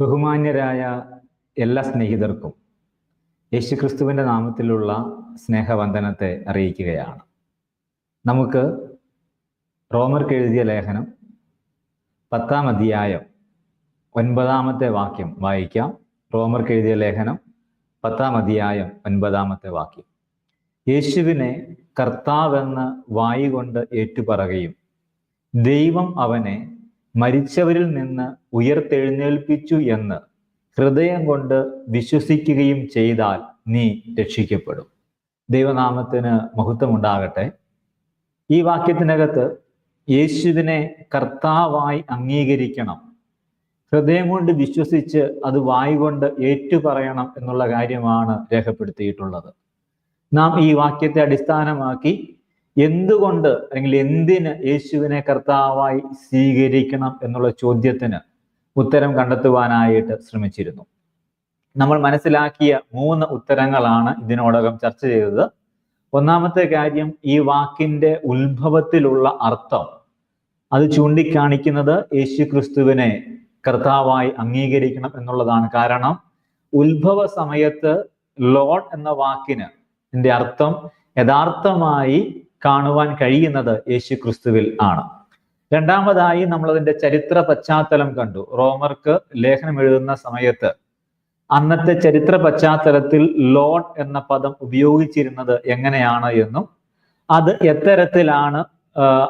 ബഹുമാന്യരായ എല്ലാ സ്നേഹിതർക്കും യേശുക്രിസ്തുവിന്റെ നാമത്തിലുള്ള സ്നേഹവന്ദനത്തെ അറിയിക്കുകയാണ്. നമുക്ക് റോമർക്ക് എഴുതിയ ലേഖനം പത്താം അധ്യായം ഒൻപതാമത്തെ വാക്യം വായിക്കാം. റോമർക്ക് എഴുതിയ ലേഖനം പത്താം അധ്യായം ഒൻപതാമത്തെ വാക്യം. യേശുവിനെ കർത്താവെന്ന് വായി കൊണ്ട് ഏറ്റുപറയുകയും ദൈവം അവനെ മരിച്ചവരിൽ നിന്ന് ഉയർത്തെഴുന്നേൽപ്പിച്ചു എന്ന് ഹൃദയം കൊണ്ട് വിശ്വസിക്കുകയും ചെയ്താൽ നീ രക്ഷിക്കപ്പെടും. ദൈവനാമത്തിന് മഹത്വമുണ്ടാകട്ടെ. ഈ വാക്യത്തിനകത്ത് യേശുവിനെ കർത്താവായി അംഗീകരിക്കണം. ഹൃദയം കൊണ്ട് വിശ്വസിച്ച് അത് വായി കൊണ്ട് ഏറ്റുപറയണം എന്നുള്ള കാര്യമാണ് രേഖപ്പെടുത്തിയിട്ടുള്ളത്. നാം ഈ വാക്യത്തെ അടിസ്ഥാനമാക്കി എന്തുകൊണ്ട് അല്ലെങ്കിൽ എന്തിന് യേശുവിനെ കർത്താവായി സ്വീകരിക്കണം എന്നുള്ള ചോദ്യത്തിന് ഉത്തരം കണ്ടെത്തുവാനായിട്ട് ശ്രമിച്ചിരുന്നു. നമ്മൾ മനസ്സിലാക്കിയ മൂന്ന് ഉത്തരങ്ങളാണ് ഇതിനോടകം ചർച്ച ചെയ്തത്. ഒന്നാമത്തെ കാര്യം ഈ വാക്കിന്റെ ഉത്ഭവത്തിലുള്ള അർത്ഥം അത് ചൂണ്ടിക്കാണിക്കുന്നത് യേശു ക്രിസ്തുവിനെ കർത്താവായി അംഗീകരിക്കണം എന്നുള്ളതാണ്. കാരണം ഉത്ഭവ സമയത്ത് ലോഡ് എന്ന വാക്കിന് എന്റെ അർത്ഥം യഥാർത്ഥമായി കാണുവാൻ കഴിയുന്നത് യേശു ക്രിസ്തുവിൽ ആണ്. രണ്ടാമതായി നമ്മൾ അതിന്റെ ചരിത്ര പശ്ചാത്തലം കണ്ടു. റോമർക്ക് ലേഖനം എഴുതുന്ന സമയത്ത് അന്നത്തെ ചരിത്ര പശ്ചാത്തലത്തിൽ ലോഡ് എന്ന പദം ഉപയോഗിച്ചിരുന്നത് എങ്ങനെയാണ് എന്നും അത് എത്തരത്തിലാണ്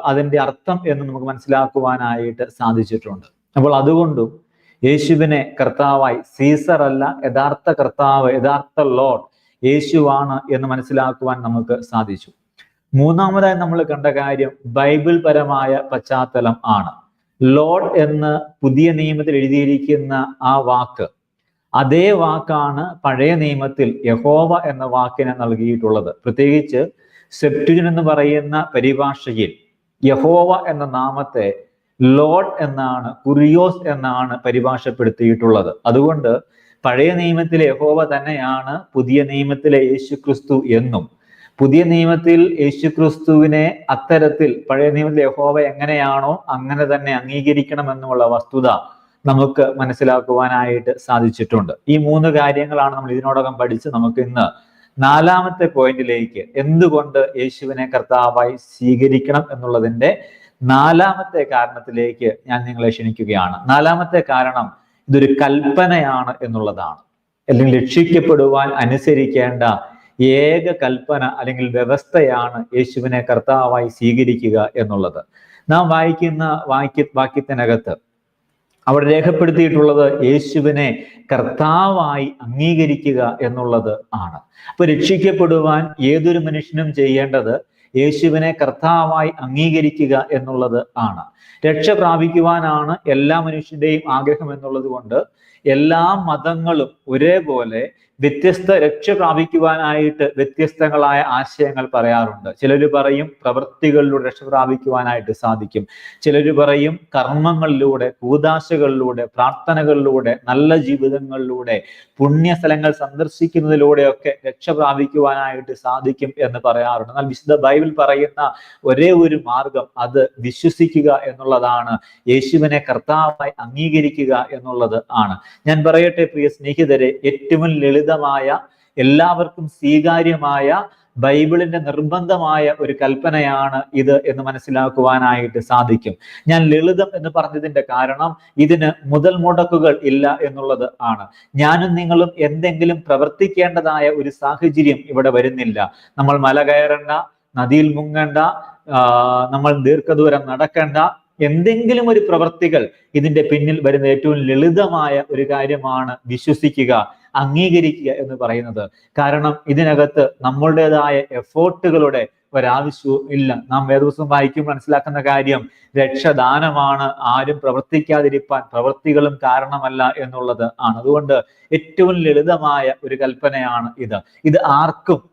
അതിന്റെ അർത്ഥം എന്ന് നമുക്ക് മനസ്സിലാക്കുവാനായിട്ട് സാധിച്ചിട്ടുണ്ട്. അപ്പോൾ അതുകൊണ്ടും യേശുവിനെ കർത്താവായി സീസർ അല്ല യഥാർത്ഥ കർത്താവ് യഥാർത്ഥ ലോഡ് യേശുവാണ് എന്ന് മനസ്സിലാക്കുവാൻ നമുക്ക് സാധിച്ചു. മൂന്നാമതായി നമ്മൾ കണ്ട കാര്യം ബൈബിൾ പരമായ പശ്ചാത്തലം ആണ്. ലോഡ് എന്ന് പുതിയ നിയമത്തിൽ എഴുതിയിരിക്കുന്ന ആ വാക്ക് അതേ വാക്കാണ് പഴയ നിയമത്തിൽ യഹോവ എന്ന വാക്കിനെ നൽകിയിട്ടുള്ളത്. പ്രത്യേകിച്ച് സെപ്റ്റുജൻ എന്ന് പറയുന്ന പരിഭാഷയിൽ യഹോവ എന്ന നാമത്തെ ലോഡ് എന്നാണ് കുറിയോസ് എന്നാണ് പരിഭാഷപ്പെടുത്തിയിട്ടുള്ളത്. അതുകൊണ്ട് പഴയ നിയമത്തിലെ യഹോവ തന്നെയാണ് പുതിയ നിയമത്തിലെ യേശു ക്രിസ്തു എന്നും പുതിയ നിയമത്തിൽ യേശു ക്രിസ്തുവിനെ അത്തരത്തിൽ പഴയ നിയമത്തിൽ യഹോവ എങ്ങനെയാണോ അങ്ങനെ തന്നെ അംഗീകരിക്കണം എന്നുള്ള വസ്തുത നമുക്ക് മനസ്സിലാക്കുവാനായിട്ട് സാധിച്ചിട്ടുണ്ട്. ഈ മൂന്ന് കാര്യങ്ങളാണ് നമ്മൾ ഇതിനോടകം പഠിച്ച് നമുക്ക് ഇന്ന് നാലാമത്തെ പോയിന്റിലേക്ക് എന്തുകൊണ്ട് യേശുവിനെ കർത്താവായി സ്വീകരിക്കണം എന്നുള്ളതിന്റെ നാലാമത്തെ കാരണത്തിലേക്ക് ഞാൻ നിങ്ങളെ ക്ഷണിക്കുകയാണ്. നാലാമത്തെ കാരണം ഇതൊരു കൽപ്പനയാണ് എന്നുള്ളതാണ്. അല്ലെങ്കിൽ രക്ഷിക്കപ്പെടുവാൻ അനുസരിക്കേണ്ട ഏക കൽപ്പന അല്ലെങ്കിൽ വ്യവസ്ഥയാണ് യേശുവിനെ കർത്താവായി സ്വീകരിക്കുക എന്നുള്ളത്. നാം വായിക്കുന്ന വാക്യ വാക്യത്തിനകത്ത് അവിടെ രേഖപ്പെടുത്തിയിട്ടുള്ളത് യേശുവിനെ കർത്താവായി അംഗീകരിക്കുക എന്നുള്ളത് ആണ്. അപ്പൊ രക്ഷിക്കപ്പെടുവാൻ ഏതൊരു മനുഷ്യനും ചെയ്യേണ്ടത് യേശുവിനെ കർത്താവായി അംഗീകരിക്കുക എന്നുള്ളത് ആണ്. രക്ഷ പ്രാപിക്കുവാനാണ് എല്ലാ മനുഷ്യന്റെയും ആഗ്രഹം എന്നുള്ളത് കൊണ്ട് എല്ലാ മതങ്ങളും ഒരേപോലെ വ്യത്യസ്ത രക്ഷ പ്രാപിക്കുവാനായിട്ട് വ്യത്യസ്തങ്ങളായ ആശയങ്ങൾ പറയാറുണ്ട്. ചിലർ പറയും പ്രവൃത്തികളിലൂടെ രക്ഷ പ്രാപിക്കുവാനായിട്ട് സാധിക്കും. ചിലർ പറയും കർമ്മങ്ങളിലൂടെ കൂതാശകളിലൂടെ പ്രാർത്ഥനകളിലൂടെ നല്ല ജീവിതങ്ങളിലൂടെ പുണ്യസ്ഥലങ്ങൾ സന്ദർശിക്കുന്നതിലൂടെയൊക്കെ രക്ഷ പ്രാപിക്കുവാനായിട്ട് സാധിക്കും എന്ന് പറയാറുണ്ട്. എന്നാൽ വിശുദ്ധ ബൈബിൾ പറയുന്ന ഒരേ ഒരു മാർഗം അത് വിശ്വസിക്കുക എന്നുള്ളതാണ്. യേശുവിനെ കർത്താവായി അംഗീകരിക്കുക എന്നുള്ളത് ആണ്. ഞാൻ പറയട്ടെ പ്രിയ സ്നേഹിതരെ ഏറ്റവും ലളിതമായ എല്ലാവർക്കും സ്വീകാര്യമായ ബൈബിളിന്റെ നിർബന്ധമായ ഒരു കൽപ്പനയാണ് ഇത് എന്ന് മനസ്സിലാക്കുവാനായിട്ട് സാധിക്കും. ഞാൻ ലളിതം എന്ന് പറഞ്ഞതിന്റെ കാരണം ഇതിന് മുതൽ മുടക്കുകൾ ഇല്ല എന്നുള്ളത് ആണ്. ഞാനും നിങ്ങളും എന്തെങ്കിലും പ്രവർത്തിക്കേണ്ടതായ ഒരു സാഹചര്യം ഇവിടെ വരുന്നില്ല. നമ്മൾ മല കയറണ്ട നദിയിൽ മുങ്ങണ്ട നമ്മൾ ദീർഘദൂരം നടക്കണ്ട എന്തെങ്കിലും ഒരു പ്രവർത്തികൾ ഇതിന്റെ പിന്നിൽ വരുന്ന ഏറ്റവും ലളിതമായ ഒരു കാര്യമാണ് വിശ്വസിക്കുക അംഗീകരിക്കുക എന്ന് പറയുന്നത്. കാരണം ഇതിനകത്ത് നമ്മളുടേതായ എഫേർട്ടുകളുടെ ഒരാവശ്യവും ഇല്ല. നാം വേദവസം വായിക്കും മനസ്സിലാക്കുന്ന കാര്യം രക്ഷദാനമാണ് ആരും പ്രവർത്തിക്കാതിരിപ്പാൻ പ്രവൃത്തികളും കാരണമല്ല എന്നുള്ളത് ആണ്. അതുകൊണ്ട് ഏറ്റവും ലളിതമായ ഒരു കൽപ്പനയാണ് ഇത്. ഇത് ആർക്കും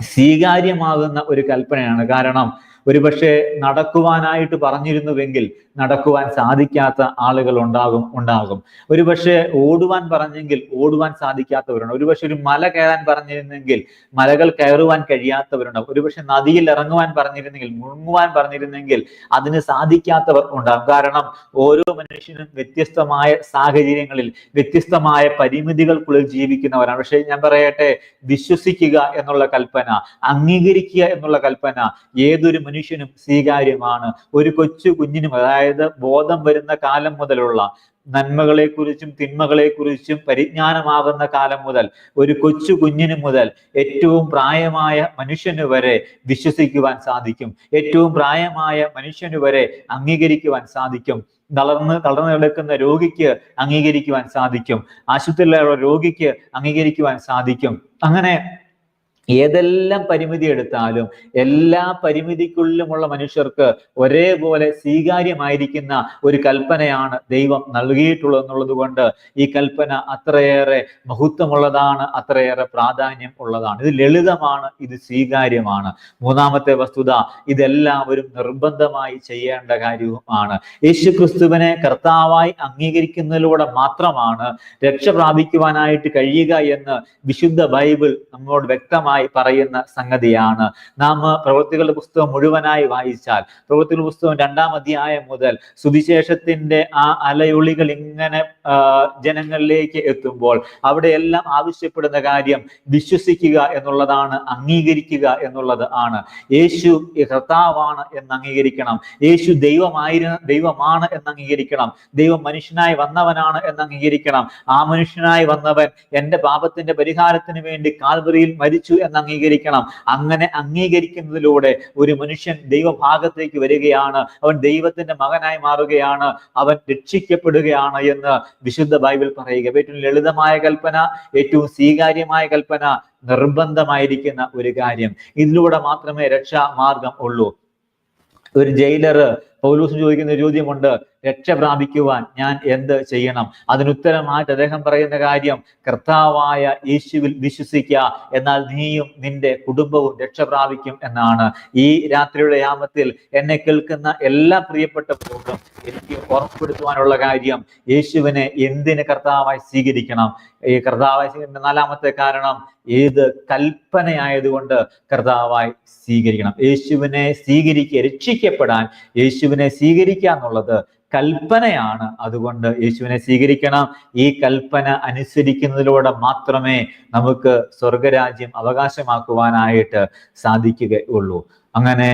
സ്വീകാര്യമാകുന്ന ഒരു കൽപ്പനയാണ്. കാരണം ഒരുപക്ഷെ നടക്കുവാനായിട്ട് പറഞ്ഞിരുന്നുവെങ്കിൽ നടക്കുവാൻ സാധിക്കാത്ത ആളുകൾ ഉണ്ടാകും ഉണ്ടാകും. ഒരുപക്ഷെ ഓടുവാൻ പറഞ്ഞെങ്കിൽ ഓടുവാൻ സാധിക്കാത്തവരുണ്ട്. ഒരുപക്ഷെ ഒരു മല കയറാൻ പറഞ്ഞിരുന്നെങ്കിൽ മലകൾ കയറുവാൻ കഴിയാത്തവരുണ്ടാകും ഒരുപക്ഷെ നദിയിൽ ഇറങ്ങുവാൻ പറഞ്ഞിരുന്നെങ്കിൽ മുങ്ങുവാൻ പറഞ്ഞിരുന്നെങ്കിൽ അതിന് സാധിക്കാത്തവർ ഉണ്ടാകും. കാരണം ഓരോ മനുഷ്യനും വ്യത്യസ്തമായ സാഹചര്യങ്ങളിൽ വ്യത്യസ്തമായ പരിമിതികൾക്കുള്ളിൽ ജീവിക്കുന്നവരാണ്. പക്ഷേ ഞാൻ പറയട്ടെ വിശ്വസിക്കുക എന്നുള്ള കൽപ്പന അംഗീകരിക്കുക എന്നുള്ള കൽപ്പന ഏതൊരു മനുഷ്യനും സ്വീകാര്യമാണ്. ഒരു കൊച്ചു കുഞ്ഞിനും അതായത് ബോധം വരുന്ന കാലം മുതലുള്ള നന്മകളെക്കുറിച്ചും തിന്മകളെക്കുറിച്ചും പരിജ്ഞാനമാകുന്ന കാലം മുതൽ ഒരു കൊച്ചു കുഞ്ഞിന് മുതൽ ഏറ്റവും പ്രായമായ മനുഷ്യന് വരെ വിശ്വസിക്കുവാൻ സാധിക്കും. ഏറ്റവും പ്രായമായ മനുഷ്യന് വരെ അംഗീകരിക്കുവാൻ സാധിക്കും. തളർന്ന് തളർന്നു കിടക്കുന്ന രോഗിക്ക് അംഗീകരിക്കുവാൻ സാധിക്കും. ആശുപത്രിയിലുള്ള രോഗിക്ക് അംഗീകരിക്കുവാൻ സാധിക്കും. അങ്ങനെ ഏതെല്ലാം പരിമിതി എടുത്താലും എല്ലാ പരിമിതിക്കുള്ളിലുമുള്ള മനുഷ്യർക്ക് ഒരേപോലെ സ്വീകാര്യമായിരിക്കുന്ന ഒരു കൽപ്പനയാണ് ദൈവം നൽകിയിട്ടുള്ളത് എന്നുള്ളത് കൊണ്ട് ഈ കൽപ്പന അത്രയേറെ മഹത്വമുള്ളതാണ് അത്രയേറെ പ്രാധാന്യം ഉള്ളതാണ്. ഇത് ലളിതമാണ് ഇത് സ്വീകാര്യമാണ്. മൂന്നാമത്തെ വസ്തുത ഇതെല്ലാവരും നിർബന്ധമായി ചെയ്യേണ്ട കാര്യവുമാണ്. യേശു ക്രിസ്തുവിനെ കർത്താവായി അംഗീകരിക്കുന്നതിലൂടെ മാത്രമാണ് രക്ഷ പ്രാപിക്കുവാനായിട്ട് കഴിയുക എന്ന് വിശുദ്ധ ബൈബിൾ നമ്മോട് വ്യക്തമായി പറയുന്ന സംഗതിയാണ്. നാം പ്രവൃത്തികളുടെ പുസ്തകം മുഴുവനായി വായിച്ചാൽ പ്രവൃത്തികളുടെ പുസ്തകം രണ്ടാം അധ്യായം മുതൽ സുവിശേഷത്തിന്റെ ആ അലയൊളികൾ ഇങ്ങനെ ജനങ്ങളിലേക്ക് എത്തുമ്പോൾ അവിടെയെല്ലാം ആവശ്യപ്പെടുന്ന കാര്യം വിശ്വസിക്കുക എന്നുള്ളതാണ് അംഗീകരിക്കുക എന്നുള്ളത് ആണ്. യേശു കർത്താവാണ് എന്ന് അംഗീകരിക്കണം. യേശു ദൈവമായിരുന്ന ദൈവമാണ് എന്ന് അംഗീകരിക്കണം. ദൈവം മനുഷ്യനായി വന്നവനാണ് എന്ന് അംഗീകരിക്കണം. ആ മനുഷ്യനായി വന്നവൻ എന്റെ പാപത്തിന്റെ പരിഹാരത്തിന് വേണ്ടി കാൽവറിയിൽ മരിച്ചു എന്ന് അംഗീകരിക്കണം. അങ്ങനെ അംഗീകരിക്കുന്നതിലൂടെ ഒരു മനുഷ്യൻ ദൈവഭാഗത്തേക്ക് വരികയാണ്. അവൻ ദൈവത്തിന്റെ മകനായി മാറുകയാണ്. അവൻ രക്ഷിക്കപ്പെടുകയാണ് എന്ന് വിശുദ്ധ ബൈബിൾ പറയുക. ഏറ്റവും ലളിതമായ കൽപ്പന ഏറ്റവും സ്വീകാര്യമായ കൽപ്പന നിർബന്ധമായിരിക്കുന്ന ഒരു കാര്യം. ഇതിലൂടെ മാത്രമേ രക്ഷാ മാർഗം ഉള്ളൂ. ഒരു ജയിലർ പൗലൂസ് ചോദിക്കുന്ന ചോദ്യമുണ്ട് രക്ഷ പ്രാപിക്കുവാൻ ഞാൻ എന്ത് ചെയ്യണം? അതിനുത്തരമായിട്ട് അദ്ദേഹം പറയുന്ന കാര്യം കർത്താവായ യേശുവിൽ വിശ്വസിക്കുക എന്നാൽ നീയും നിന്റെ കുടുംബവും രക്ഷ പ്രാപിക്കും എന്നാണ്. ഈ രാത്രിയുടെ യാമത്തിൽ എന്നെ കേൾക്കുന്ന എല്ലാ പ്രിയപ്പെട്ട പ്രിയപ്പെട്ടവർക്കും എനിക്ക് ഓർമ്മപ്പെടുത്തുവാനുള്ള കാര്യം യേശുവിനെ എന്തിന് കർത്താവായി സ്വീകരിക്കണം? ഈ കർത്താവായി സ്വീകരിക്കുന്ന നാലാമത്തെ കാരണം ഏത് കൽപ്പനയായതുകൊണ്ട് കർത്താവായി സ്വീകരിക്കണം. യേശുവിനെ സ്വീകരിക്കുക രക്ഷിക്കപ്പെടാൻ യേശുവിനെ സ്വീകരിക്കുക എന്നുള്ളത് കൽപ്പനയാണ്. അതുകൊണ്ട് യേശുവിനെ സ്വീകരിക്കണം. ഈ കൽപ്പന അനുസരിക്കുന്നതിലൂടെ മാത്രമേ നമുക്ക് സ്വർഗരാജ്യം അവകാശമാക്കുവാനായിട്ട് സാധിക്കുകയുള്ളൂ. അങ്ങനെ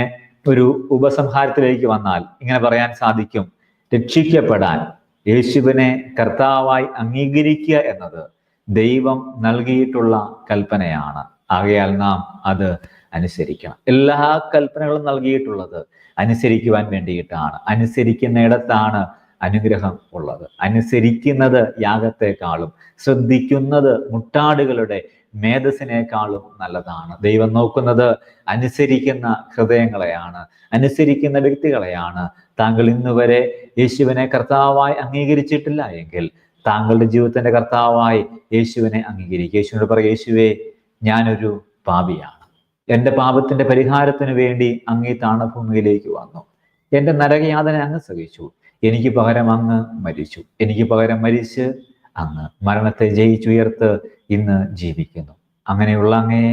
ഒരു ഉപസംഹാരത്തിലേക്ക് വന്നാൽ ഇങ്ങനെ പറയാൻ സാധിക്കും. രക്ഷിക്കപ്പെടാൻ. യേശുവിനെ കർത്താവായി അംഗീകരിക്കുക എന്നത് ദൈവം നൽകിയിട്ടുള്ള കൽപ്പനയാണ്. ആകയാൽ നാം അത് അനുസരിക്കണം. എല്ലാ കൽപ്പനകളും നൽകിയിട്ടുള്ളത് അനുസരിക്കുവാൻ വേണ്ടിയിട്ടാണ്. അനുസരിക്കുന്നിടത്താണ് അനുഗ്രഹം ഉള്ളത്. അനുസരിക്കുന്നത് യാഗത്തെക്കാളും ശ്രദ്ധിക്കുന്നത് മുട്ടാടുകളുടെ മേധസ്സിനേക്കാളും നല്ലതാണ്. ദൈവം നോക്കുന്നത് അനുസരിക്കുന്ന ഹൃദയങ്ങളെയാണ് അനുസരിക്കുന്ന വ്യക്തികളെയാണ്. താങ്കൾ ഇന്നുവരെ യേശുവിനെ കർത്താവായി അംഗീകരിച്ചിട്ടില്ല എങ്കിൽ താങ്കളുടെ ജീവിതത്തിന്റെ കർത്താവായി യേശുവിനെ അംഗീകരിക്കുക. യേശുവിനോട് പറയും യേശുവേ ഞാനൊരു പാപിയാണ്. എന്റെ പാപത്തിന്റെ പരിഹാരത്തിന് വേണ്ടി അങ്ങ് ഈ താണഭൂമിയിലേക്ക് വന്നു. എന്റെ നരകയാതന അങ്ങ് സഹിച്ചു. എനിക്ക് പകരം അങ്ങ് മരിച്ചു. എനിക്ക് പകരം മരിച്ച് അങ്ങ് മരണത്തെ ജയിച്ചുയർത്ത് ഇന്ന് ജീവിക്കുന്നു. അങ്ങനെയുള്ള അങ്ങയെ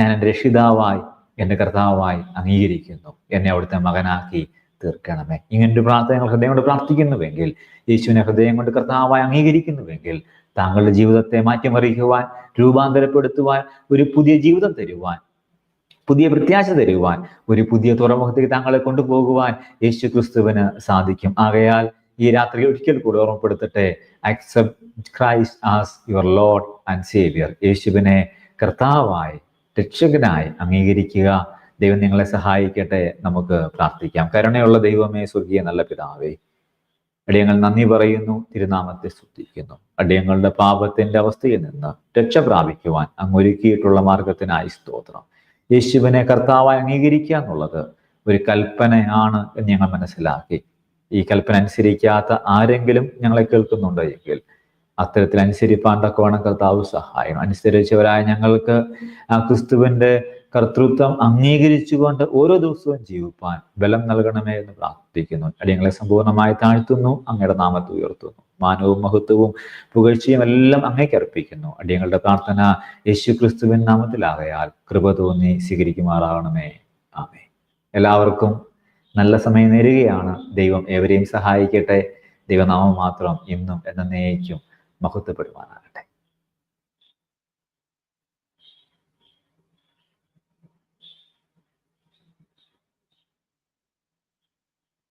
ഞാൻ എന്റെ രക്ഷിതാവായി എന്റെ കർത്താവായി അംഗീകരിക്കുന്നു. എന്നെ അവിടുത്തെ മകനാക്കി തീർക്കണമേ. ഇങ്ങനൊരു പ്രാർത്ഥന നിങ്ങൾ ഹൃദയം കൊണ്ട് പ്രാർത്ഥിക്കുന്നുവെങ്കിൽ യേശുവിനെ ഹൃദയം കൊണ്ട് കർത്താവായി അംഗീകരിക്കുന്നുവെങ്കിൽ താങ്കളുടെ ജീവിതത്തെ മാറ്റിമറിക്കുവാൻ രൂപാന്തരപ്പെടുത്തുവാൻ ഒരു പുതിയ ജീവിതം തരുവാൻ പുതിയ പ്രത്യാശ തരുവാൻ ഒരു പുതിയ തുറമുഖത്തേക്ക് താങ്കളെ കൊണ്ടുപോകുവാൻ യേശു ക്രിസ്തുവിന് സാധിക്കും. ആകയാൽ ഈ രാത്രി ഒരിക്കൽ കൂടി ഓർമ്മപ്പെടുത്തട്ടെ accept Christ as your Lord and saviour യേശുവിനെ കർത്താവായി രക്ഷകനായി അംഗീകരിക്കുക. ദൈവം നിങ്ങളെ സഹായിക്കട്ടെ നമുക്ക് പ്രാർത്ഥിക്കാം. കരുണയുള്ള ദൈവമേ സ്വർഗീയ നല്ല പിതാവേ അടിയങ്ങൾ നന്ദി പറയുന്നു തിരുനാമത്തെ സ്തുതിക്കുന്നു. അടിയങ്ങളുടെ പാപത്തിന്റെ അവസ്ഥയിൽ നിന്ന് രക്ഷ പ്രാപിക്കുവാൻ അങ്ങൊരുക്കിയിട്ടുള്ള മാർഗത്തിനായി സ്തോത്രം. യേശുവിനെ കർത്താവായി അംഗീകരിക്കുക എന്നുള്ളത് ഒരു കൽപ്പനയാണ് എന്ന് ഞങ്ങൾ മനസ്സിലാക്കി. ഈ കൽപ്പന അനുസരിക്കാത്ത ആരെങ്കിലും ഞങ്ങളെ കേൾക്കുന്നുണ്ടോ എങ്കിൽ അത്തരത്തിൽ അനുസരിപ്പാൻ തക്കവണ്ണം കർത്താവ് സഹായം. അനുസരിച്ചവരായ ഞങ്ങൾക്ക് ആ ക്രിസ്തുവിന്റെ കർത്തൃത്വം അംഗീകരിച്ചുകൊണ്ട് ഓരോ ദിവസവും ജീവിപ്പാൻ ബലം നൽകണമേ എന്ന് പ്രാർത്ഥിക്കുന്നു. അടിയങ്ങളെ സമ്പൂർണമായി താഴ്ത്തുന്നു അങ്ങയുടെ നാമത്തെ ഉയർത്തുന്നു. മാനവും മഹത്വവും പുകഴ്ചയും എല്ലാം അങ്ങേക്ക് അർപ്പിക്കുന്നു. അടിയങ്ങളുടെ പ്രാർത്ഥന യേശു ക്രിസ്തുവിൻ നാമത്തിലാകയാൽ കൃപ തോന്നി സ്വീകരിക്കുമാറാകണമേ. ആമേ എല്ലാവർക്കും നല്ല സമയം നേരുകയാണ്. ദൈവം ഏവരെയും സഹായിക്കട്ടെ. ദൈവനാമം മാത്രം ഇന്നും എന്നേക്കും മഹത്വപ്പെടുവാനാകട്ടെ